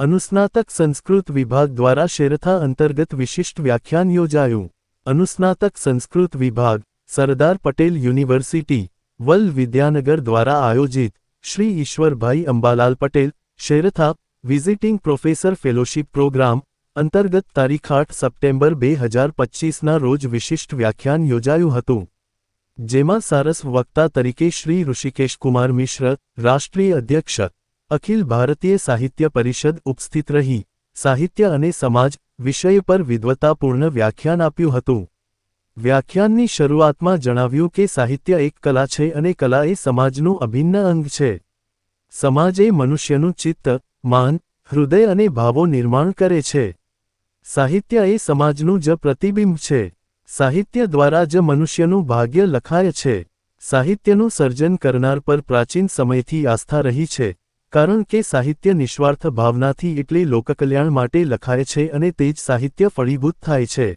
અનુસ્નાતક સંસ્કૃત વિભાગ દ્વારા શેરથા અંતર્ગત વિશિષ્ટ વ્યાખ્યાન યોજાયું અનુસ્નાતક સંસ્કૃત વિભાગ સરદાર પટેલ યુનિવર્સિટી વલ વિદ્યાનગર દ્વારા આયોજિત Shri Ishwarbhai Ambalal Patel Shertha visiting professor fellowship program અંતર્ગત તારીખ આઠ સપ્ટેમ્બર બે હજાર પચ્ચીસના રોજ વિશિષ્ટ વ્યાખ્યાન યોજાયું હતું જેમાં સારસ વક્તા તરીકે શ્રી ઋષિકેશ કુમાર મિશ્ર રાષ્ટ્રીય અધ્યક્ષ અખિલ ભારતીય સાહિત્ય પરિષદ ઉપસ્થિત રહી, સાહિત્ય અને સમાજ વિષય પર વિદ્વતાપૂર્ણ વ્યાખ્યાન આપ્યું હતું. વ્યાખ્યાનની શરૂઆતમાં જણાવ્યું કે સાહિત્ય એક કલા છે અને કલા એ સમાજનું અભિન્ન અંગ છે. સમાજ એ મનુષ્યનું ચિત્ત, માન, હૃદય અને ભાવો નિર્માણ કરે છે. સાહિત્ય એ સમાજનું જ પ્રતિબિંબ છે. સાહિત્ય દ્વારા જ મનુષ્યનું ભાગ્ય લખાય છે. સાહિત્યનું સર્જન કરનાર પર પ્રાચીન સમયથી આસ્થા રહી છે. કારણ કે સાહિત્ય નિસ્વાર્થ ભાવનાથી એટલે લોકકલ્યાણ માટે લખાય છે અને તે જ સાહિત્ય ફળીભૂત થાય છે.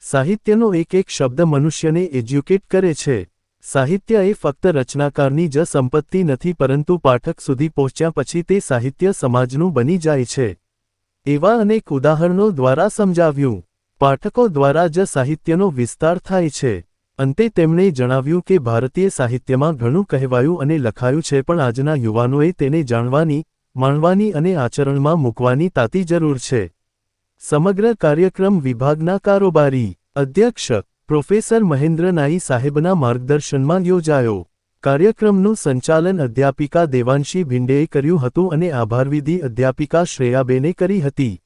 સાહિત્યનો એક એક શબ્દ મનુષ્યને એજ્યુકેટ કરે છે. સાહિત્ય એ ફક્ત રચનાકારની જ સંપત્તિ નથી પરંતુ પાઠક સુધી પહોંચ્યા પછી તે સાહિત્ય સમાજનું બની જાય છે. એવા અનેક ઉદાહરણો દ્વારા સમજાવ્યું. પાઠકો દ્વારા જ સાહિત્યનો વિસ્તાર થાય છે. અંતે તેમણે જણાવ્યું કે ભારતીય સાહિત્યમાં ઘણું કહેવાયું અને લખાયું છે પણ આજના યુવાનોએ તેને જાણવાની, માણવાની અને આચરણમાં મૂકવાની તાતી જરૂર છે. સમગ્ર કાર્યક્રમ વિભાગના કારોબારી અધ્યક્ષ, પ્રોફેસર મહેન્દ્ર નાઈ સાહેબના માર્ગદર્શનમાં યોજાયો. કાર્યક્રમનું સંચાલન અધ્યાપિકા દેવાંશી ભિંડેએ કર્યું હતું અને આભારવિધિ અધ્યાપિકા શ્રેયાબેને કરી હતી.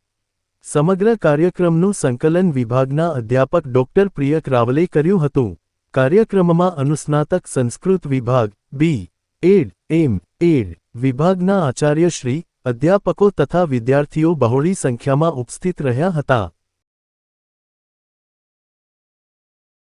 સમગ્ર કાર્યક્રમનું સંકલન વિભાગના અધ્યાપક ડોક્ટર પ્રિયક રાવલે કર્યું હતું. કાર્યક્રમમાં અનુસ્નાતક સંસ્કૃત વિભાગ, બી, એડ, એમ, એડ, વિભાગના આચાર્યશ્રી અધ્યાપકો તથા વિદ્યાર્થીઓ બહોળી સંખ્યામાં ઉપસ્થિત રહ્યા હતા.